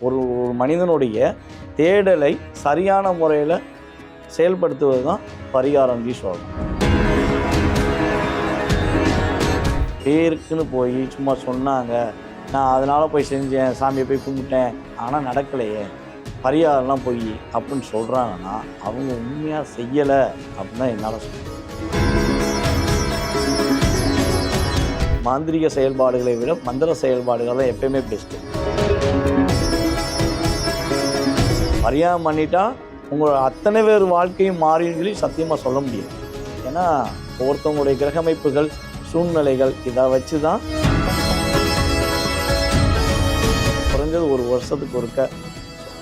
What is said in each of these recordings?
ஒரு ஒரு மனிதனுடைய தேடலை சரியான முறையில் செயல்படுத்துவது தான் பரிகாரம் சொல்லணும் பேருக்குன்னு போய் சும்மா சொன்னாங்க. நான் அதனால் போய் செஞ்சேன் சாமியை போய் கும்பிட்டேன். ஆனால் நடக்கலையே. பரிகாரம்லாம் போய் அப்படின்னு சொல்கிறாங்கன்னா அவங்க உண்மையாக செய்யலை அப்படின்னு தான் என்னால் சொல்லுவேன் மாந்திரிக செயல்பாடுகளை விட மந்திர செயல்பாடுகள் தான் எப்பயுமே பெஸ்ட்டு பரிகாரம் பண்ணிட்டா உங்களோட அத்தனை பேர் வாழ்க்கையும் மாறின்னு சொல்லி சத்தியமாக சொல்ல முடியும் ஏன்னா ஒவ்வொருத்தவங்களுடைய கிரகமைப்புகள் சூழ்நிலைகள் இதை வச்சு தான் குறைஞ்சது ஒரு வருஷத்துக்கு ஒருக்க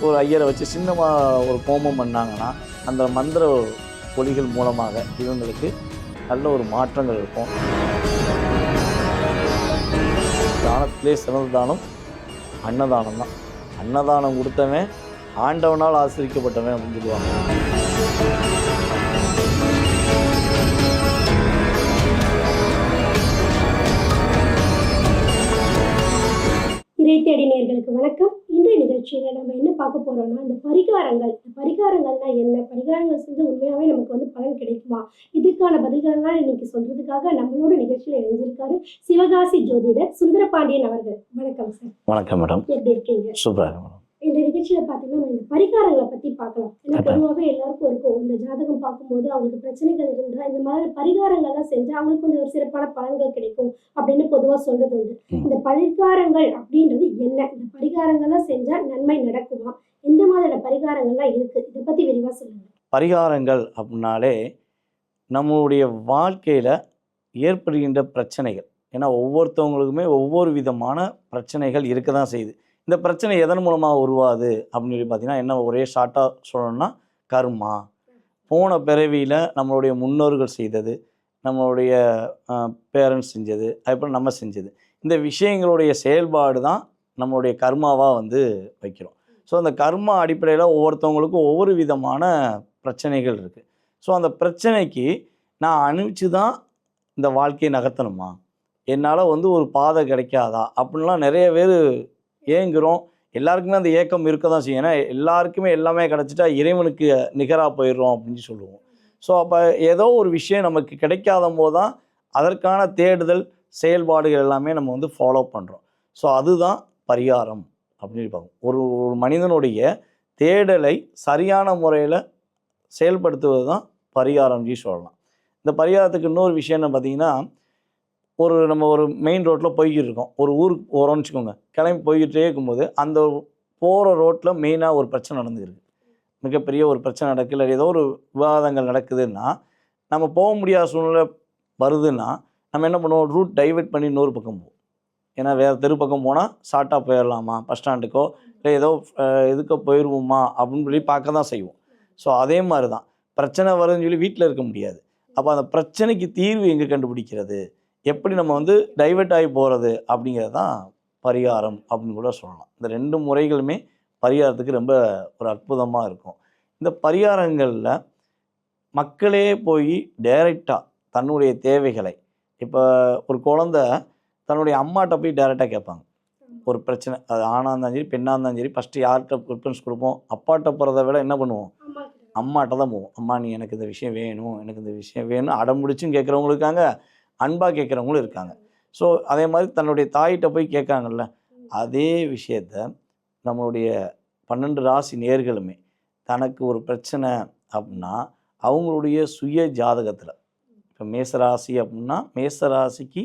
ஒரு ஐயரை வச்சு சின்னமாக ஒரு கோமம் பண்ணாங்கன்னா அந்த மந்திர ஒளிகள் மூலமாக இவங்களுக்கு நல்ல ஒரு மாற்றங்கள் இருக்கும். தானத்திலே சிறந்த தானம் அன்னதானம் தான் அன்னதானம் கொடுத்தவன் ஆண்டவனால் ஆசிரிக்கப்பட்டவன் அப்படின்னு சொல்லுவாங்க. இறை தேடி நேயர்களுக்கு வணக்கம். இன்றைய நிகழ்ச்சியில நம்ம என்ன பார்க்க போறோம்னா இந்த பரிகாரங்கள். இந்த பரிகாரங்கள்னா என்ன? பரிகாரங்கள் செஞ்சு உண்மையாவே நமக்கு வந்து பலன் கிடைக்குமா? இதுக்கான பதில்கள் தான் இன்னைக்கு சொல்றதுக்காக நம்மளோட நிகழ்ச்சியில இணைஞ்சிருக்காரு சிவகாசி ஜோதிடர் சுந்தரபாண்டியன் அவர்கள். வணக்கம் சார். வணக்கம் மேடம். எப்படி இருக்கீங்க? சூப்பராக இந்த நிகழ்ச்சியில பாத்தீங்கன்னா நம்ம இந்த பரிகாரங்களை பத்தி பார்க்கலாம். ஏன்னா. பொதுவாகவே எல்லாருக்கும் இருக்கும். இந்த ஜாதகம் பார்க்கும்போது அவங்களுக்கு பிரச்சனைகள் இருந்தா இந்த மாதிரி பரிகாரங்கள்லாம் செஞ்சா அவங்களுக்கு கொஞ்சம் ஒரு சிறப்பான பலன்கள் கிடைக்கும் அப்படின்னு பொதுவா சொல்றது உண்டு. இந்த பரிகாரங்கள் அப்படின்றது என்ன? இந்த பரிகாரங்கள்லாம் செஞ்சா நன்மை நடக்குமா? எந்த மாதிரியான பரிகாரங்கள்லாம் இருக்கு? இதை பத்தி விரிவா சொல்லுங்க. பரிகாரங்கள் அப்படின்னாலே நம்மளுடைய வாழ்க்கையில் ஏற்படுகின்ற பிரச்சனைகள். ஏன்னா ஒவ்வொருத்தவங்களுக்குமே ஒவ்வொரு விதமான பிரச்சனைகள் இருக்க தான் செய்யுது. இந்த பிரச்சனை எதன் மூலமாக உருவாது? அப்படின்னு சொல்லி பார்த்தீங்கன்னா என்ன ஒரே ஷார்ட்டாக சொல்லணும்னா கர்மா. போன பிறவியில் நம்மளுடைய முன்னோர்கள் செய்தது நம்மளுடைய பேரண்ட்ஸ் செஞ்சது அதுக்கப்புறம் நம்ம செஞ்சது. இந்த விஷயங்களுடைய செயல்பாடு தான் நம்மளுடைய கர்மாவாக வந்து வைக்கிறோம். ஸோ அந்த கர்மா அடிப்படையில் ஒவ்வொருத்தவங்களுக்கும் ஒவ்வொரு விதமான பிரச்சனைகள் இருக்குது ஸோ அந்த பிரச்சனைக்கு நான் அனுப்பிச்சு தான் இந்த வாழ்க்கையை நகர்த்தணுமா? என்னால் வந்து ஒரு பாதை கிடைக்காதா? அப்படின்லாம் நிறைய பேர் ஏங்குறோம். எல்லாருக்குமே அந்த ஏக்கம் இருக்க தான் செய்யும். ஏன்னா எல்லாருக்குமே எல்லாமே கிடச்சிட்டா இறைவனுக்கு நிகராக போயிடுறோம் அப்படின்னு சொல்லுவோம். ஸோ அப்போ ஏதோ ஒரு விஷயம் நமக்கு கிடைக்காத போது தான் அதற்கான தேடுதல் செயல்பாடுகள் எல்லாமே நம்ம வந்து ஃபாலோ பண்ணுறோம் ஸோ அதுதான் பரிகாரம் அப்படின்னு பார்ப்போம் ஒரு ஒரு மனிதனுடைய தேடலை சரியான முறையில் செயல்படுத்துவது தான் பரிகாரம் சொல்லலாம். இந்த பரிகாரத்துக்கு இன்னொரு விஷயம் என்ன பார்த்தீங்கன்னா ஒரு நம்ம ஒரு மெயின் ரோட்டில் போய்கிட்டு இருக்கோம் ஒரு ஊருக்கு போகிறோம்னு வச்சுக்கோங்க. கிளம்பி போய்கிட்டே இருக்கும்போது அந்த போகிற ரோட்டில் மெயினாக ஒரு பிரச்சனை நடந்துருக்கு மிகப்பெரிய ஒரு பிரச்சனை நடக்குது. இல்லை ஏதோ ஒரு விவாதங்கள் நடக்குதுன்னா நம்ம போக முடியாத சூழ்நிலை வருதுன்னா நம்ம என்ன பண்ணுவோம்? ரூட் டைவெர்ட் பண்ணி இன்னொரு பக்கம் போவோம். ஏன்னா வேறு தெரு பக்கம் போனால் ஷார்ட்டாக போயிடலாமா? பஸ் ஸ்டாண்டுக்கோ இல்லை ஏதோ எதுக்கோ இதுக்கோ போயிடுவோமா அப்படின்னு சொல்லி பார்க்க தான் செய்வோம். ஸோ அதே மாதிரி தான் பிரச்சனை வருதுன்னு சொல்லி வீட்டில் இருக்க முடியாது. அப்போ அந்த பிரச்சனைக்கு தீர்வு எங்கே கண்டுபிடிக்கிறது? எப்படி நம்ம வந்து டைவர்ட் ஆகி போகிறது அப்படிங்கிறது தான் பரிகாரம் அப்படின்னு கூட சொல்லலாம். இந்த ரெண்டு முறைகளுமே பரிகாரத்துக்கு ரொம்ப ஒரு அற்புதமாக இருக்கும். இந்த பரிகாரங்களில் மக்களே போய் டைரெக்டாக தன்னுடைய தேவைகளை இப்போ ஒரு குழந்தை தன்னுடைய அம்மாட்ட போய் டைரெக்டாக கேட்பாங்க. ஒரு பிரச்சனை அது ஆணாக இருந்தாலும் சரி பெண்ணாக இருந்தாலும் சரி ஃபஸ்ட்டு யார்கிட்ட ப்ரிஃபரன்ஸ் கொடுப்போம்? அப்பாட்ட போகிறத விட என்ன பண்ணுவோம்? அம்மாட்ட தான் போவோம். அம்மா நீ எனக்கு இந்த விஷயம் வேணும் எனக்கு இந்த விஷயம் வேணும். அடம் பிடிச்சும் கேட்குறவங்களும் இருக்காங்க அன்பாக கேட்குறவங்களும் இருக்காங்க. ஸோ அதே மாதிரி தன்னுடைய தாயிட்ட போய் கேட்காங்கல்ல அதே விஷயத்த நம்மளுடைய பன்னெண்டு ராசி நேர்களுமே தனக்கு ஒரு பிரச்சனை அப்படின்னா அவங்களுடைய சுய ஜாதகத்தில். இப்போ மேசராசி அப்படின்னா மேசராசிக்கு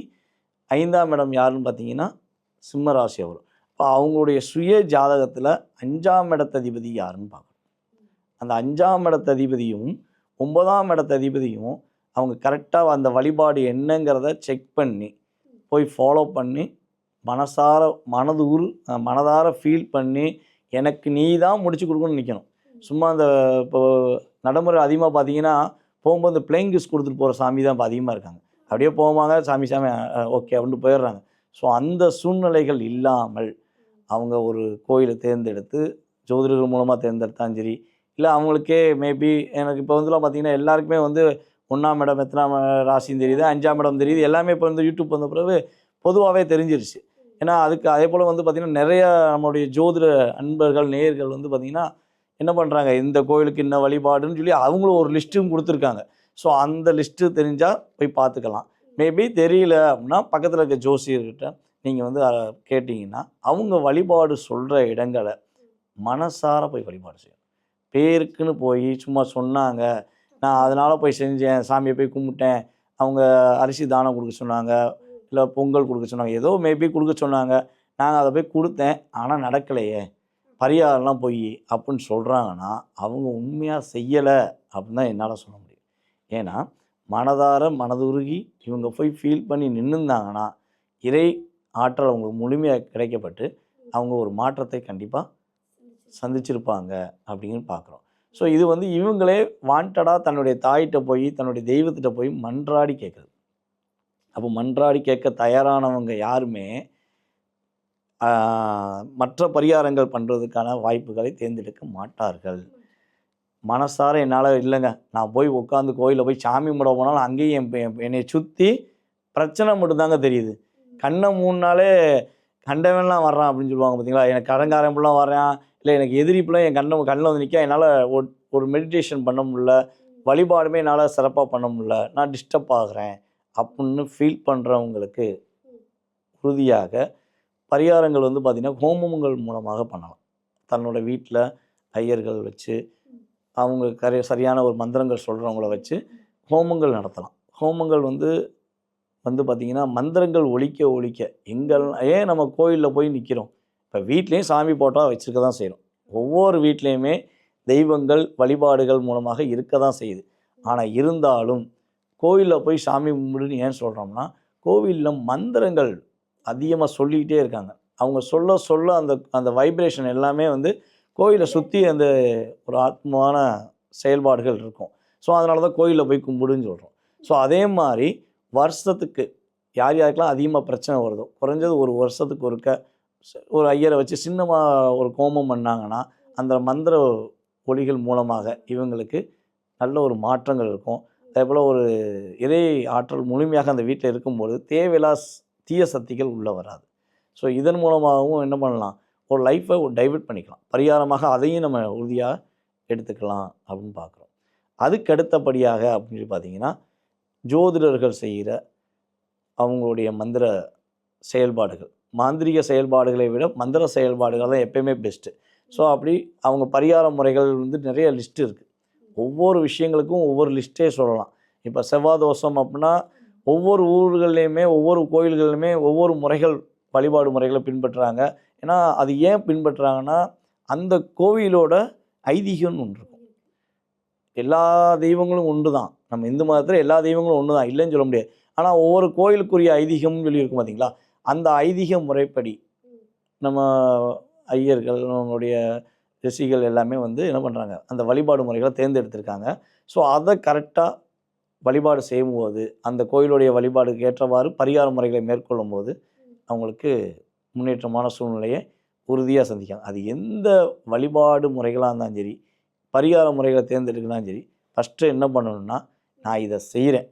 ஐந்தாம் இடம் யாருன்னு பார்த்தீங்கன்னா சிம்ம ராசி வரும் இப்போ அவங்களுடைய சுய ஜாதகத்தில் அஞ்சாம் இடத்ததிபதி யாருன்னு பார்க்கணும் அந்த அஞ்சாம் இடத்ததிபதியும் ஒன்பதாம் இடத்ததிபதியும் அவங்க கரெக்டாக அந்த வழிபாடு என்னங்கிறத செக் பண்ணி போய் ஃபாலோ பண்ணி மனசார மனது மனதார ஃபீல் பண்ணி எனக்கு நீ தான் முடிச்சு கொடுக்கணும்னு நிற்கணும் சும்மா அந்த இப்போ நடைமுறை அதிகமாக பார்த்தீங்கன்னா போகும்போது இந்த பிளேயிங் கிஸ் கொடுத்துட்டு போகிற சாமி தான் இப்போ அதிகமாக இருக்காங்க. அப்படியே போவாங்க சாமி சாமி ஓகே அப்படின்ட்டு போயிடுறாங்க. ஸோ அந்த சூழ்நிலைகள் இல்லாமல் அவங்க ஒரு கோயிலை தேர்ந்தெடுத்து ஜோதிடர்கள் மூலமாக தேர்ந்தெடுத்தாலும் சரி இல்லை அவங்களுக்கே மேபி எனக்கு இப்போ வந்துலாம் பார்த்தீங்கன்னா எல்லாருக்குமே வந்து ஒன்றாம் இடம் எத்தனாம் ராசின்னு தெரியுது அஞ்சாம் இடம் தெரியுது எல்லாமே இப்போ வந்து யூடியூப் வந்த பிறகு பொதுவாகவே தெரிஞ்சிருச்சு. ஏன்னா அதுக்கு அதே போல் வந்து பார்த்திங்கன்னா நிறைய நம்மளுடைய ஜோதிட அன்பர்கள் நேயர்கள் வந்து பார்த்திங்கன்னா என்ன பண்ணுறாங்க இந்த கோயிலுக்கு இன்ன வழிபாடுன்னு சொல்லி அவங்களும் ஒரு லிஸ்ட்டும் கொடுத்துருக்காங்க. ஸோ அந்த லிஸ்ட்டு தெரிஞ்சால் போய் பார்த்துக்கலாம் மேபி தெரியல அப்படின்னா பக்கத்தில் இருக்க ஜோசியர்கிட்ட நீங்கள் வந்து கேட்டிங்கன்னா அவங்க வழிபாடு சொல்கிற இடங்களை மனசார போய் வழிபாடு செய்யணும். பேருக்குன்னு போய் சும்மா சொன்னாங்க நான் அதனால் போய் செஞ்சேன் சாமியை போய் கும்பிட்டேன். அவங்க அரிசி தானம் கொடுக்க சொன்னாங்க இல்லை பொங்கல் கொடுக்க சொன்னாங்க ஏதோ மேபி கொடுக்க சொன்னாங்க. நாங்கள் அதை போய் கொடுத்தேன் ஆனால் நடக்கலையே. பரிகாரம்லாம் போய் அப்படின்னு சொல்கிறாங்கன்னா அவங்க உண்மையாக செய்யலை அப்படின்னு தான் என்னால் சொல்ல முடியும். ஏன்னா மனதார மனதுருகி இவங்க போய் ஃபீல் பண்ணி நின்றுந்தாங்கன்னா இறை ஆற்றல் அவங்களுக்கு முழுமையாக கிடைக்கப்பட்டு அவங்க ஒரு மாற்றத்தை கண்டிப்பாக சந்திச்சிருப்பாங்க அப்படின்னு பார்க்குறோம் ஸோ இது வந்து இவங்களே வாண்டடாக தன்னுடைய தாயிட்ட போய் தன்னுடைய தெய்வத்திட்ட போய் மன்றாடி கேட்குறது அப்போ மன்றாடி கேட்க தயாரானவங்க யாருமே மற்ற பரிகாரங்கள் பண்ணுறதுக்கான வாய்ப்புகளை தேர்ந்தெடுக்க மாட்டார்கள். மனசார என்னால் இல்லைங்க. நான் போய் உட்காந்து கோயிலில் போய் சாமி கும்பிட போனாலும் அங்கேயும் என் என்னை சுற்றி பிரச்சனை மட்டும்தாங்க தெரியுது. கண்ணை மூணு நாளே கண்டவன்லாம் வர்றான் அப்படின்னு சொல்லுவாங்க பார்த்தீங்களா எனக்கு கடங்காரன் பிள்ளாம் வர்றான். இல்லை எனக்கு எதிரிப்புலாம் என் கண்ணை கண்ணில் வந்து நிற்க என்னால் ஒரு மெடிடேஷன் பண்ண முடியல. வழிபாடுமே என்னால் சிறப்பாக பண்ண முடியல. நான் டிஸ்டர்ப் ஆகுறேன் அப்படின்னு ஃபீல் பண்ணுறவங்களுக்கு உறுதியாக பரிகாரங்கள் வந்து பார்த்திங்கன்னா ஹோமங்கள் மூலமாக பண்ணலாம். தன்னோட வீட்டில் ஐயர்கள் வச்சு அவங்க கரை சரியான ஒரு மந்திரங்கள் சொல்கிறவங்கள வச்சு ஹோமங்கள் நடத்தலாம். ஹோமங்கள் வந்து வந்து பார்த்திங்கன்னா மந்திரங்கள் ஒழிக்க ஒழிக்க எங்கள் ஏன் நம்ம கோயிலில் போய் நிற்கிறோம் இப்போ வீட்லேயும் சாமி போட்டால் வச்சுருக்க தான் செய்கிறோம் ஒவ்வொரு வீட்லேயுமே தெய்வங்கள் வழிபாடுகள் மூலமாக இருக்க தான் செய்யுது. ஆனால் இருந்தாலும் கோயிலில் போய் சாமி கும்பிடுன்னு ஏன் சொல்கிறோம்னா கோவிலில் மந்திரங்கள் அதிகமாக சொல்லிக்கிட்டே இருக்காங்க. அவங்க சொல்ல சொல்ல அந்த அந்த வைப்ரேஷன் எல்லாமே வந்து கோயிலை சுற்றி அந்த ஒரு ஆத்மமான செயல்பாடுகள் இருக்கும். ஸோ அதனால தான் கோயிலில் போய் கும்பிடுன்னு சொல்கிறோம் ஸோ அதே மாதிரி வருஷத்துக்கு யார் யாருக்கெல்லாம் அதிகமாக பிரச்சனை வருதோ குறைஞ்சது ஒரு வருஷத்துக்கு ஒருக்க ஒரு ஐயரை வச்சு சின்னமாக ஒரு கோமம் பண்ணாங்கன்னா அந்த மந்திர ஒளிகள் மூலமாக இவங்களுக்கு நல்ல ஒரு மாற்றங்கள் இருக்கும். அதே போல் ஒரு இறை ஆற்றல் முழுமையாக அந்த வீட்டில் இருக்கும்போது தேவையில்லா தீய சக்திகள் உள்ளே வராது. ஸோ இதன் மூலமாகவும் என்ன பண்ணலாம்? ஒரு லைஃப்பை டைவெர்ட் பண்ணிக்கலாம். பரிகாரமாக அதையும் நம்ம உறுதியாக எடுத்துக்கலாம் அப்படின்னு பார்க்குறோம். அதுக்கு அடுத்தபடியாக அப்படின்னு சொல்லி பார்த்தீங்கன்னா ஜோதிடர்கள் செய்கிற அவங்களுடைய மந்திர செயல்பாடுகள். மாந்திரிக செயல்பாடுகளை விட மந்திர செயல்பாடுகள் தான் எப்பயுமே பெஸ்ட்டு ஸோ அப்படி அவங்க பரிகார முறைகள் வந்து நிறைய லிஸ்ட் இருக்குது ஒவ்வொரு விஷயங்களுக்கும் ஒவ்வொரு லிஸ்ட்டே சொல்லலாம். இப்போ செவ்வாய் தோஷம் அப்படின்னா ஒவ்வொரு ஊர்கள்லையுமே ஒவ்வொரு கோயில்கள்லையுமே ஒவ்வொரு முறைகள் வழிபாடு முறைகளை பின்பற்றுறாங்க. ஏன்னா அது ஏன் பின்பற்றுறாங்கன்னா அந்த கோவிலோட ஐதீகம்னு ஒன்று இருக்கும். எல்லா தெய்வங்களும் ஒன்று தான். நம்ம இந்து மதத்தில் எல்லா தெய்வங்களும் ஒன்று தான். இல்லைன்னு சொல்ல முடியாது. ஆனால் ஒவ்வொரு கோயிலுக்குரிய ஐதீகம்னு சொல்லி இருக்கும் பார்த்தீங்களா அந்த ஐதீக முறைப்படி நம்ம ஐயர்கள் நம்மளுடைய ரிஷிகள் எல்லாமே வந்து என்ன பண்ணுறாங்க அந்த வழிபாடு முறைகளை தேர்ந்தெடுத்திருக்காங்க. ஸோ அதை கரெக்டாக வழிபாடு செய்யும்போது அந்த கோயிலுடைய வழிபாடுக்கு ஏற்றவாறு பரிகார முறைகளை மேற்கொள்ளும் போது அவங்களுக்கு முன்னேற்றமான சூழ்நிலையை உறுதியாக சந்திக்காங்க அது எந்த வழிபாடு முறைகளாக இருந்தாலும் சரி பரிகார முறைகளை தேர்ந்தெடுக்கலாம் சரி ஃபஸ்ட்டு என்ன பண்ணணும்னா நான் இதை செய்கிறேன்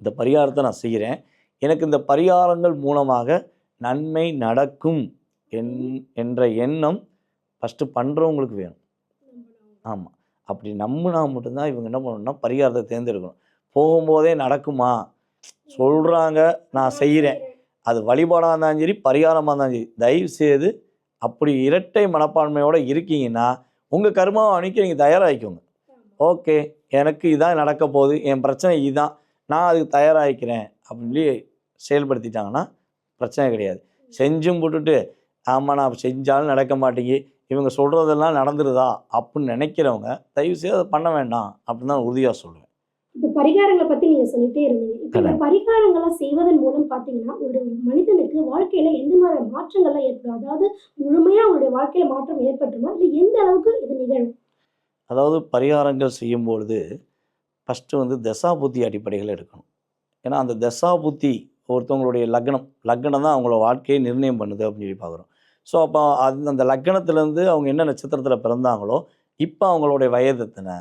இந்த பரிகாரத்தை நான் செய்கிறேன் எனக்கு இந்த பரிகாரங்கள் மூலமாக நன்மை நடக்கும் என் என்ற எண்ணம் ஃபஸ்ட்டு பண்ணுறவங்களுக்கு வேணும். ஆமாம் அப்படி நம்பினா மட்டும்தான் இவங்க என்ன பண்ணணும்னா பரிகாரத்தை தேர்ந்தெடுக்கணும். போகும்போதே நடக்குமா? சொல்கிறாங்க நான் செய்கிறேன் அது வழிபாடாக இருந்தாலும் சரி பரிகாரமாக இருந்தாலும் சரி தயவு செய்து அப்படி இரட்டை மனப்பான்மையோடு இருக்கீங்கன்னா உங்கள் கர்மாவை அன்னைக்கு நீங்கள் தயாராகிக்கோங்க. ஓகே எனக்கு இதான் நடக்க போகுது என் பிரச்சனை இதுதான் நான் அதுக்கு தயாராகிக்கிறேன் அப்படின்னு சொல்லி செயல்படுத்திட்டாங்கன்னா பிரச்சனை கிடையாது. செஞ்சும் போட்டுட்டு ஆமாம் நான் செஞ்சாலும் நடக்க மாட்டேங்கி இவங்க சொல்கிறதெல்லாம் நடந்துருதா அப்படின்னு நினைக்கிறவங்க தயவு செய்து அதை பண்ண வேண்டாம் அப்படின்னு தான் உறுதியாக சொல்லுவேன். இப்போ பரிகாரங்களை பத்தி நீங்க சொல்லிட்டே இருந்தீங்க. இப்போ இந்த. பரிகாரங்களை செய்வதன் மூலம் பாத்தீங்கன்னா ஒரு மனிதனுக்கு வாழ்க்கையில எந்த மாதிரி மாற்றங்கள்லாம் ஏற்படும்? அதாவது முழுமையா அவருடைய வாழ்க்கையில மாற்றம் ஏற்பட்டுமா? இல்லை எந்த அளவுக்கு இது நிகழும்? அதாவது பரிகாரங்கள் செய்யும்பொழுது ஃபஸ்ட்டு வந்து தசாபுத்தி அடிப்படைகள் எடுக்கணும். ஏன்னா அந்த தசாபுத்தி ஒருத்தவங்களுடைய லக்னம் லக்னம் தான் அவங்களோட வாழ்க்கையை நிர்ணயம் பண்ணுது அப்படின்னு சொல்லி பார்க்குறோம். ஸோ அப்போ அது அந்த லக்னத்துலேருந்து அவங்க என்ன நட்சத்திரத்தில் பிறந்தாங்களோ இப்போ அவங்களுடைய வயது எத்தனை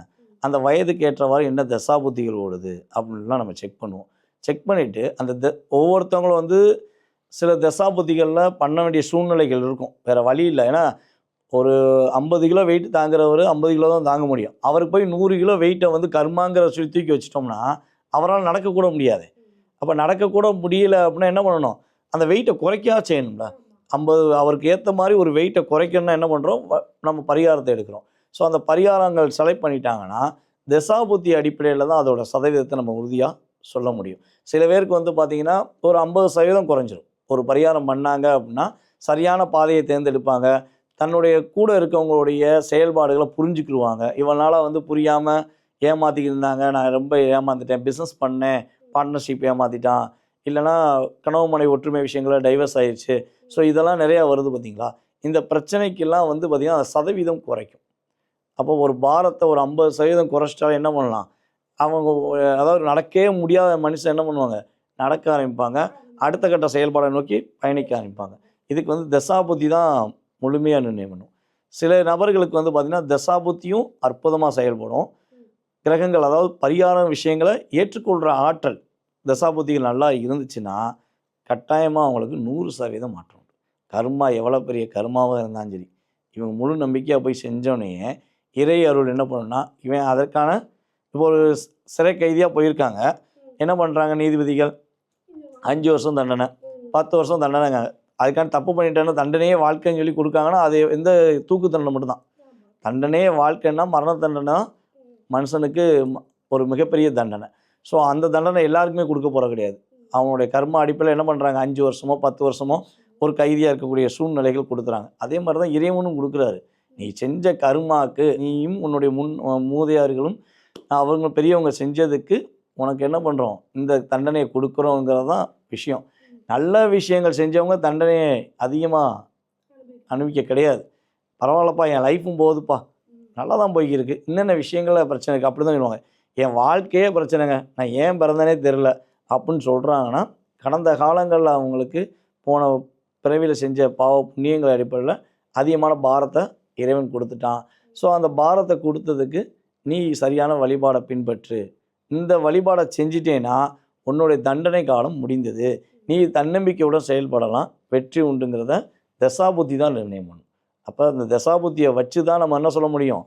அந்த வயதுக்கு ஏற்றவாறு என்ன தசாபுத்திகள் ஓடுது அப்படின்லாம் நம்ம செக் பண்ணுவோம். செக் பண்ணிவிட்டு அந்த த ஒவ்வொருத்தவங்களும் வந்து சில தசாபுத்திகளில் பண்ண வேண்டிய சூழ்நிலைகள் இருக்கும். வேறு வழி இல்லை. ஏன்னா ஒரு ஐம்பது கிலோ வெயிட் தாங்குறவர் ஐம்பது கிலோ தான் தாங்க முடியும். அவருக்கு போய் நூறு கிலோ வெயிட்டை வந்து கர்மாங்கிற சொல்லி தூக்கி வச்சிட்டோம்னா அவரால் நடக்கக்கூட முடியாது. அப்போ நடக்கக்கூட முடியல அப்படின்னா என்ன பண்ணணும்? அந்த வெயிட்டை குறைக்கா செய்யணும்ல. ஐம்பது அவருக்கு ஏற்ற மாதிரி ஒரு வெயிட்டை குறைக்கணும்னா என்ன பண்ணுறோம் நம்ம பரிகாரத்தை எடுக்கிறோம். ஸோ அந்த பரிகாரங்கள் செலக்ட் பண்ணிட்டாங்கன்னா தசாபுத்தி அடிப்படையில் தான் அதோட சதவீதத்தை நம்ம உறுதியாக சொல்ல முடியும். சில பேருக்கு வந்து பார்த்திங்கன்னா ஒரு ஐம்பது சதவீதம் குறைஞ்சிரும். ஒரு பரிகாரம் பண்ணாங்க அப்படின்னா சரியான பாதையை தேர்ந்தெடுப்பாங்க. தன்னுடைய கூட இருக்கவங்களுடைய செயல்பாடுகளை புரிஞ்சுக்கிடுவாங்க. இவனால் வந்து புரியாமல் ஏமாற்றிக்கிருந்தாங்க இருந்தாங்க. நான் ரொம்ப ஏமாந்துட்டேன். பிஸ்னஸ் பண்ணேன். பார்ட்னர்ஷிப் ஏமாத்திட்டான். இல்லைனா கனவு மனை ஒற்றுமை விஷயங்கள டைவர்ஸ் ஆயிடுச்சு ஸோ இதெல்லாம் நிறையா வருது பார்த்திங்களா? இந்த பிரச்சனைக்கெல்லாம் வந்து பார்த்திங்கன்னா அந்த சதவீதம் குறைக்கும். அப்போ ஒரு பாரத்தை ஒரு ஐம்பது சதவீதம் குறைச்சிட்டாலும் என்ன பண்ணலாம்? அவங்க அதாவது நடக்கவே முடியாத மனுஷன் என்ன பண்ணுவாங்க? நடக்க ஆரம்பிப்பாங்க. அடுத்த கட்ட செயல்பாடை நோக்கி பயணிக்க ஆரம்பிப்பாங்க. இதுக்கு வந்து தசாபுத்தி தான் முழுமையாக நிர்ணயம் பண்ணும் சில நபர்களுக்கு வந்து பார்த்திங்கன்னா தசாபுத்தியும் அற்புதமாக செயல்படும். கிரகங்கள் அதாவது பரிகார விஷயங்களை ஏற்றுக்கொள்கிற ஆற்றல் தசாபுத்திகள் நல்லா இருந்துச்சுன்னா கட்டாயமாக அவங்களுக்கு நூறு சதவீதம் மாற்றம் உண்டு. கர்மா எவ்வளோ பெரிய கர்மாவாக இருந்தாலும் சரி இவங்க முழு நம்பிக்கையாக போய் செஞ்சோடனே இறை அருள் என்ன பண்ணுன்னா இவன் அதற்கான இப்போ ஒரு சிறை கைதியாக போயிருக்காங்க. என்ன பண்ணுறாங்க நீதிபதிகள்? அஞ்சு வருஷம் தண்டனை. பத்து வருஷம் தண்டனைங்க. அதுக்கான தப்பு பண்ணிட்டேன்னா தண்டனையே வாழ்க்கைன்னு சொல்லி கொடுக்காங்கன்னா அது எந்த தூக்கு தண்டனை மட்டும்தான். தண்டனையே வாழ்க்கைன்னா மரண தண்டனை மனுஷனுக்கு ஒரு மிகப்பெரிய தண்டனை. ஸோ அந்த தண்டனை எல்லாருக்குமே கொடுக்க போகிற கிடையாது. அவனுடைய கர்ம அடிப்பில் என்ன பண்ணுறாங்க அஞ்சு வருஷமோ பத்து வருஷமோ ஒரு கைதியாக இருக்கக்கூடிய சூழ்நிலைகள் கொடுக்குறாங்க. அதே மாதிரி தான் இறைவனும் கொடுக்குறாரு. நீ செஞ்ச கருமாக்கு நீயும் உன்னுடைய முன் மூதையார்களும் அவங்க பெரியவங்க செஞ்சதுக்கு உனக்கு என்ன பண்ணுறோம் இந்த தண்டனையை கொடுக்குறோங்கிறது தான் விஷயம். நல்ல விஷயங்கள் செஞ்சவங்க தண்டனையை அதிகமாக அனுபவிக்க கிடையாது. பரவாயில்லப்பா என் லைஃப்பும் போகுதுப்பா நல்லா தான் போய்க்கிருக்கு. என்னென்ன விஷயங்களில் பிரச்சனை இருக்குது அப்படி தான் சொல்லுவாங்க. என் வாழ்க்கையே பிரச்சனைங்க. நான் ஏன் பிறந்தனே தெரில அப்படின்னு சொல்கிறாங்கன்னா கடந்த காலங்களில் அவங்களுக்கு போன பிறவியில் செஞ்ச பாவ புண்ணியங்கள் அடிப்படையில் அதிகமான பாரத்தை இறைவன் கொடுத்துட்டான். ஸோ அந்த பாரத்தை கொடுத்ததுக்கு நீ சரியான வழிபாடை பின்பற்று. இந்த வழிபாடை செஞ்சிட்டேன்னா உன்னுடைய தண்டனை காலம் முடிந்தது. நீ தன்னம்பிக்கையுடன் செயல்படலாம். வெற்றி உண்டுங்கிறத தசாபுத்தி தான் நிர்ணயம் பண்ணும். அப்போ அந்த தசாபுத்தியை வச்சு தான் நம்ம என்ன சொல்ல முடியும்?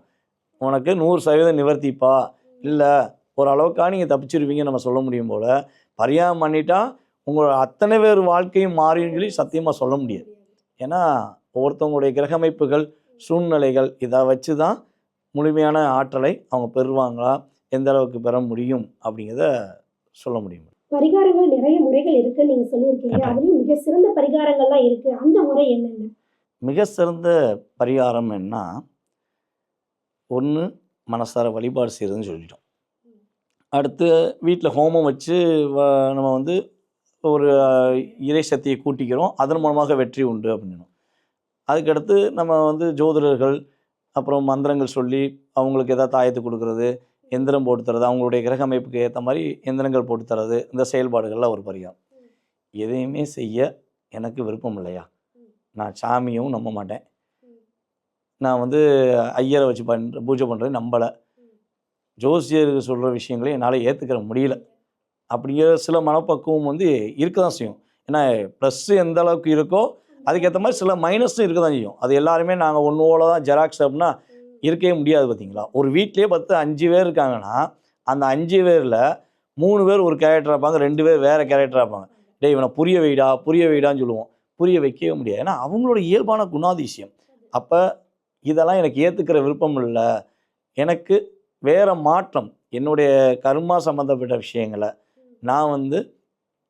உனக்கு நூறு சதவீதம் நிவர்த்திப்பா. இல்லை ஓரளவுக்காக நீங்கள் தப்பிச்சிருவீங்கன்னு நம்ம சொல்ல முடியும் போல் பரியாமம் பண்ணிட்டா உங்களோட அத்தனை பேர் வாழ்க்கையும் மாறின்னு சொல்லி சத்தியமாக சொல்ல முடியாது. ஏன்னா ஒவ்வொருத்தவங்களுடைய கிரகமைப்புகள் சூழ்நிலைகள் இதை வச்சு தான் முழுமையான ஆற்றலை அவங்க பெறுவாங்களா? எந்த அளவுக்கு பெற முடியும்? அப்படிங்கிறத சொல்ல முடியும். பரிகாரங்கள் நிறைய முறைகள் இருக்குன்னு நீங்க சொல்லியிருக்கீங்க. அதுலயும் மிக சிறந்த பரிகாரங்கள்லாம் இருக்கு. அந்த முறை என்னென்ன? மிக சிறந்த பரிகாரம் என்ன? ஒன்று மனசார வழிபாடு செய்கிறதுன்னு சொல்லிட்டோம். அடுத்து வீட்டில் ஹோமம் வச்சு நம்ம வந்து ஒரு இறை சக்தியை கூட்டிக்கிறோம். அதன் மூலமாக வெற்றி உண்டு அப்படின்னு அதுக்கடுத்து நம்ம வந்து ஜோதிடர்கள் அப்புறம் மந்திரங்கள் சொல்லி அவங்களுக்கு எதாவது தாயத்து கொடுக்கறது எந்திரம் போட்டு தரது அவங்களுடைய கிரக அமைப்புக்கு ஏற்ற மாதிரி எந்திரங்கள் போட்டு தரது இந்த செயல்பாடுகள்லாம் ஒரு பரிகாரம். எதையுமே செய்ய எனக்கு விருப்பம் இல்லையா? நான் சாமியும் நம்ப மாட்டேன். நான் வந்து ஐயரை வச்சு பண்ணுற பூஜை பண்ணுறது நம்பலை. ஜோசியருக்கு சொல்கிற விஷயங்களை என்னால் ஏற்றுக்கிற முடியல. அப்படிங்கிற சில மனப்பக்குவம் வந்து இருக்க தான் செய்யும். ஏன்னா ப்ளஸ்ஸு எந்த அளவுக்கு இருக்கோ அதுக்கேற்ற மாதிரி சில மைனஸும் இருக்க தான் செய்யும். அது எல்லாருமே நாங்கள் ஒன்றோட தான் ஜெராக்ஸ் அப்படின்னா இருக்கவே முடியாது பார்த்தீங்களா ஒரு வீட்லேயே பத்து அஞ்சு பேர் இருக்காங்கன்னா அந்த அஞ்சு பேரில் மூணு பேர் ஒரு கேரக்டராக இருப்பாங்க ரெண்டு பேர் வேறு கேரக்டராக இருப்பாங்க. டேய் இவனை புரிய வைடா புரிய வைடான்னு சொல்லுவோம். புரிய வைக்கவே முடியாது. ஏன்னா அவங்களோட இயல்பான குணாதிசயம். அப்போ இதெல்லாம் எனக்கு ஏற்றுக்கிற விருப்பம் இல்லை. எனக்கு வேறு மாற்றம் என்னுடைய கர்மா சம்மந்தப்பட்ட விஷயங்களை நான் வந்து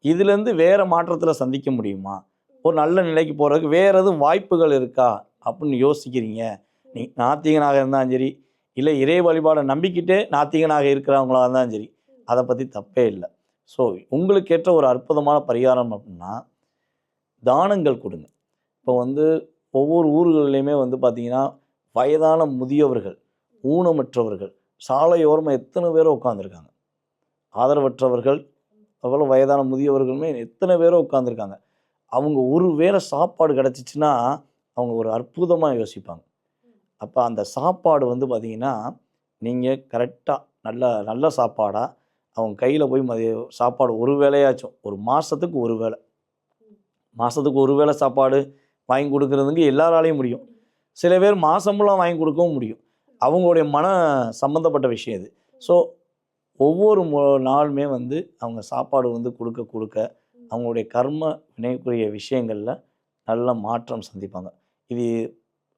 இதுலேருந்து வேறு மாற்றத்தில் சந்திக்க முடியுமா? ஒரு நல்ல நிலைக்கு போகிறதுக்கு வேற எதுவும் வாய்ப்புகள் இருக்கா? அப்படின்னு யோசிக்கிறீங்க. நீ நாத்திகனாக இருந்தாலும் சரி இல்லை இறை வழிபாடை நம்பிக்கிட்டே நாத்திகனாக இருக்கிறவங்களாக இருந்தாலும் சரி அதை பற்றி தப்பே இல்லை. ஸோ உங்களுக்கு ஏற்ற ஒரு அற்புதமான பரிகாரம் அப்படின்னா தானங்கள் கொடுங்க. இப்போ வந்து ஒவ்வொரு ஊர்கள்லையுமே வந்து பார்த்திங்கன்னா வயதான முதியவர்கள் ஊனமற்றவர்கள் சாலையோரமாக எத்தனை பேரும் உட்காந்துருக்காங்க ஆதரவற்றவர்கள் அவ்வளோ வயதான முதியவர்களுமே எத்தனை பேரும் உட்காந்துருக்காங்க அவங்க ஒரு வேளை சாப்பாடு கிடச்சிச்சின்னா அவங்க ஒரு அற்புதமாக யோசிப்பாங்க. அப்போ அந்த சாப்பாடு வந்து பார்த்தீங்கன்னா நீங்கள் கரெக்டாக நல்ல நல்ல சாப்பாடாக அவங்க கையில் போய் மதிய சாப்பாடு ஒரு வேளையாச்சும் ஒரு மாதத்துக்கு ஒரு வேளை. மாதத்துக்கு ஒரு வேளை சாப்பாடு வாங்கி கொடுக்குறதுங்க எல்லாராலையும் முடியும். சில பேர் மாதமெல்லாம் வாங்கி கொடுக்கவும் முடியும். அவங்களுடைய மன சம்மந்தப்பட்ட விஷயம் இது. ஸோ ஒவ்வொரு நாளுமே வந்து அவங்க சாப்பாடு வந்து கொடுக்க கொடுக்க அவங்களுடைய கர்ம வினைக்குரிய விஷயங்களில் நல்ல மாற்றம் சந்திப்பாங்க. இது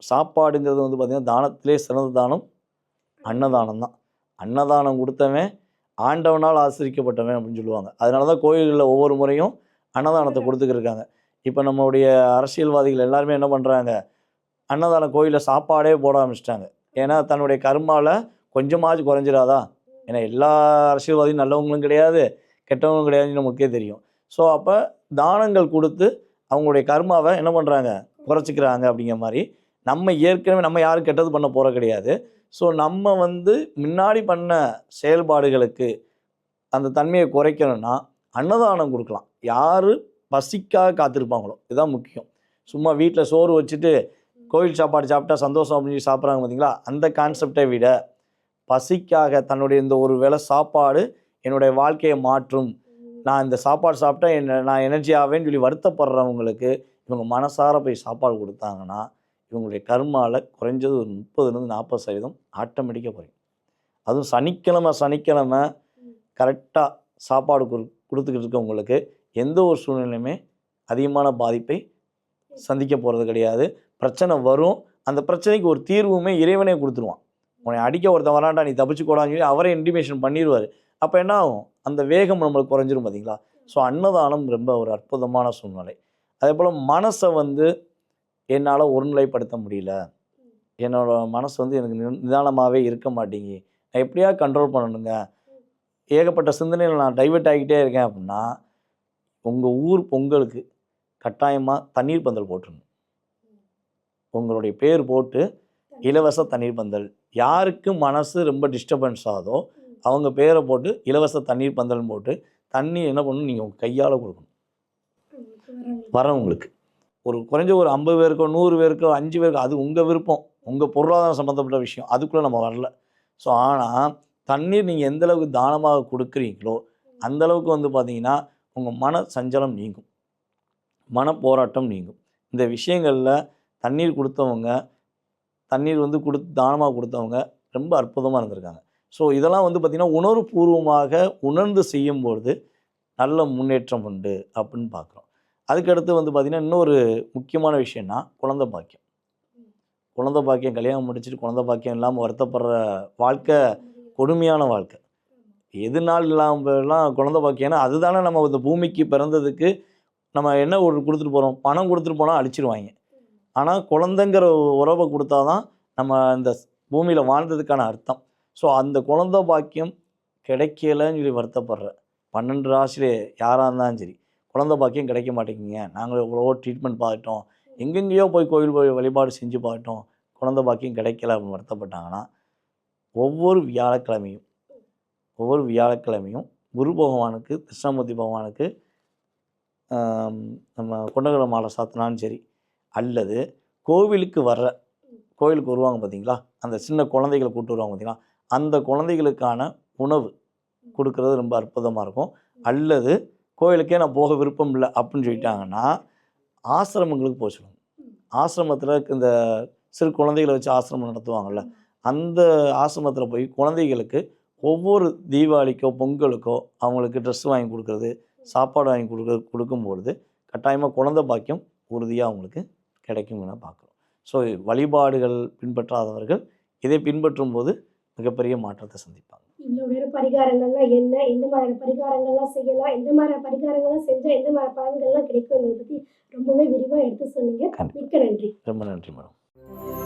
சாப்பாடுங்கிறது வந்து பார்த்திங்கன்னா தானத்திலே சிறந்த தானம் அன்னதானம் தான் அன்னதானம் கொடுத்தவன் ஆண்டவனால் ஆசிரிக்கப்பட்டவன் அப்படின்னு சொல்லுவாங்க. அதனால தான் கோயில்களில் ஒவ்வொரு முறையும் அன்னதானத்தை கொடுத்துக்கிருக்காங்க. இப்போ நம்மளுடைய அரசியல்வாதிகள் எல்லாருமே என்ன பண்ணுறாங்க அன்னதானம் கோயிலில் சாப்பாடே போட ஆரம்பிச்சிட்டாங்க. ஏன்னா தன்னுடைய கர்மாவில் கொஞ்சமாச்சும் குறைஞ்சிடாதா ஏன்னா எல்லா அரசியல்வாதியும் நல்லவங்களும் கிடையாது கெட்டவங்களும் கிடையாதுன்னு நமக்கே தெரியும். ஸோ அப்போ தானங்கள் கொடுத்து அவங்களுடைய கர்மாவை என்ன பண்ணுறாங்க குறைச்சிக்கிறாங்க அப்படிங்கிற மாதிரி நம்ம ஏற்கனவே நம்ம யாரும் கெட்டது பண்ண போகிற கிடையாது. ஸோ நம்ம வந்து முன்னாடி பண்ண செயல்பாடுகளுக்கு அந்த தன்மையை குறைக்கணும்னா அன்னதானம் கொடுக்கலாம். யார் பசிக்காக காத்திருப்பாங்களோ இதுதான் முக்கியம். சும்மா வீட்டில் சோறு வச்சுட்டு கோயில் சாப்பாடு சாப்பிட்டா சந்தோஷம் அப்படின்னு சொல்லி சாப்பிட்றாங்க பார்த்தீங்களா அந்த கான்செப்டை விட பசிக்காக தன்னுடைய இந்த ஒரு வேளை சாப்பாடு என்னுடைய வாழ்க்கையை மாற்றும். நான் இந்த சாப்பாடு சாப்பிட்டா என்ன நான் எனர்ஜி ஆவேன்னு சொல்லி வருத்தப்படுறவங்களுக்கு இவங்க மனசார போய் சாப்பாடு கொடுத்தாங்கன்னா இவங்களுடைய கர்மாவில் குறைஞ்சது ஒரு முப்பதுலேருந்து நாற்பது சதவீதம் ஆட்டோமேட்டிக்காக குறையும் அதுவும் சனிக்கிழமை சனிக்கிழமை கரெக்டாக சாப்பாடு கொடு கொடுத்துக்கிட்டு இருக்கவங்களுக்கு எந்த ஒரு சூழ்நிலையுமே அதிகமான பாதிப்பை சந்திக்க போகிறது கிடையாது. பிரச்சனை வரும். அந்த பிரச்சனைக்கு ஒரு தீர்வுமே இறைவனே கொடுத்துருவான். உன்னை அடிக்க ஒருத்தன் வராண்டா நீ தப்பிச்சு கூடாதுன்னு சொல்லி அவரே இன்டிமேஷன் பண்ணிடுவார் அப்போ என்ன ஆகும்? அந்த வேகம் நம்மளுக்கு குறைஞ்சிரும் பார்த்தீங்களா ஸோ அன்னதானம் ரொம்ப ஒரு அற்புதமான சூழ்நிலை. அதே போல் மனசை வந்து என்னால் ஒருநிலைப்படுத்த முடியல. என்னோட மனசு வந்து எனக்கு நிதானமாகவே இருக்க மாட்டேங்கி. நான் எப்படியா கண்ட்ரோல் பண்ணணுங்க? ஏகப்பட்ட சிந்தனையில் நான் டைவெர்ட் ஆகிக்கிட்டே இருக்கேன் அப்படின்னா உங்கள் ஊர் பொங்கலுக்கு கட்டாயமாக தண்ணீர் பந்தல் போட்டுருங்க உங்களுடைய பேர் போட்டு இலவச தண்ணீர் பந்தல். யாருக்கு மனசு ரொம்ப டிஸ்டர்பன்ஸ் ஆகுதோ அவங்க பேரை போட்டு இலவச தண்ணீர் பந்தல்னு போட்டு தண்ணி என்ன பண்ணணும்? நீங்கள் உங்கள் கையால் கொடுக்கணும். வரவங்களுக்கு. ஒரு குறைஞ்ச ஒரு ஐம்பது பேருக்கோ நூறு பேருக்கோ அஞ்சு பேருக்கோ அது உங்கள் விருப்பம். உங்கள் பொருளாதாரம் சம்மந்தப்பட்ட விஷயம். அதுக்குள்ளே நம்ம வரல. ஸோ ஆனால் தண்ணீர் நீங்கள் எந்த அளவுக்கு தானமாக கொடுக்குறீங்களோ அந்த அளவுக்கு வந்து பார்த்தீங்கன்னா உங்கள் மன சஞ்சலம் நீங்கும். மன போராட்டம் நீங்கும். இந்த விஷயங்களில் தண்ணீர் கொடுத்தவங்க தண்ணீர் வந்து கொடுத்து தானமாக கொடுத்தவங்க ரொம்ப அற்புதமாக இருந்திருக்காங்க. ஸோ இதெல்லாம் வந்து பார்த்திங்கன்னா உணர்வுபூர்வமாக உணர்ந்து செய்யும்பொழுது நல்ல முன்னேற்றம் உண்டு அப்படின்னு பார்க்குறோம் அதுக்கடுத்து வந்து பார்த்திங்கன்னா இன்னொரு முக்கியமான விஷயம்னா குழந்தை பாக்கியம். குழந்தை பாக்கியம் கல்யாணம் முடிச்சுட்டு குழந்தை பாக்கியம் இல்லாமல் வருத்தப்படுற வாழ்க்கை கொடுமையான வாழ்க்கை. எது நாள் இல்லாமலாம் குழந்தை பாக்கியம்னா அதுதானே நம்ம இந்த பூமிக்கு பிறந்ததுக்கு நம்ம என்ன ஒரு கொடுத்துட்டு போகிறோம் பணம் கொடுத்துட்டு போனால் அழிச்சிருவாங்க. ஆனால் குழந்தைங்கிற உறவை கொடுத்தா தான் நம்ம இந்த பூமியில் வாழ்ந்ததுக்கான அர்த்தம். ஸோ அந்த குழந்தை பாக்கியம் கிடைக்கலன்னு சொல்லி வருத்தப்படுற பன்னெண்டு ராசியில் யாராக இருந்தாலும் சரி குழந்த பாக்கியம் கிடைக்க மாட்டேங்குங்க. நாங்கள் எவ்வளவோ ட்ரீட்மெண்ட் பார்த்துட்டோம். எங்கெங்கேயோ போய் கோயில் போய் வழிபாடு செஞ்சு பார்த்துட்டோம். குழந்தை பாக்கியம் கிடைக்கல அப்படின்னு வருத்தப்பட்டாங்கன்னா ஒவ்வொரு வியாழக்கிழமையும் ஒவ்வொரு வியாழக்கிழமையும் குரு பகவானுக்கு கிருஷ்ணமூர்த்தி பகவானுக்கு நம்ம கொண்டகர மாலை சாத்தினாலும் சரி அல்லது கோவிலுக்கு வர்ற கோவிலுக்கு வருவாங்க பார்த்தீங்களா? அந்த சின்ன குழந்தைகளை கூப்பிட்டு வருவாங்க பார்த்தீங்களா? அந்த குழந்தைகளுக்கான உணவு கொடுக்கறது ரொம்ப அற்புதமாக இருக்கும். அல்லது கோயிலுக்கே நான் போக விருப்பம் இல்லை அப்படின்னு சொல்லிட்டாங்கன்னா ஆசிரமங்களுக்கு போக சொல்லுங்க. ஆசிரமத்தில் இந்த சிறு குழந்தைகளை வச்சு ஆசிரமம் நடத்துவாங்கள்ல அந்த ஆசிரமத்தில் போய் குழந்தைகளுக்கு ஒவ்வொரு தீபாவளிக்கோ பொங்கலுக்கோ அவங்களுக்கு ட்ரெஸ் வாங்கி கொடுக்குறது சாப்பாடு வாங்கி கொடுக்க கொடுக்கும்பொழுது கட்டாயமாக குழந்தை பாக்கியம் உறுதியாக அவங்களுக்கு கிடைக்கும் என பார்க்குறோம். ஸோ வழிபாடுகள் பின்பற்றாதவர்கள் இதை பின்பற்றும் போது மிகப்பெரிய மாற்றத்தை சந்திப்பாங்க. பரிகாரங்கள்லாம் என்ன? எந்த மாதிரியான பரிகாரங்கள்லாம் செய்யலாம்? எந்த மாதிரியான பரிகாரங்கள்லாம் செஞ்சால் எந்த மாதிரி பலன்கள்லாம் கிடைக்கும்ன்றதை பற்றி ரொம்பவே விரிவாக எடுத்து சொன்னீங்க. மிக்க நன்றி. ரொம்ப நன்றி மேடம்.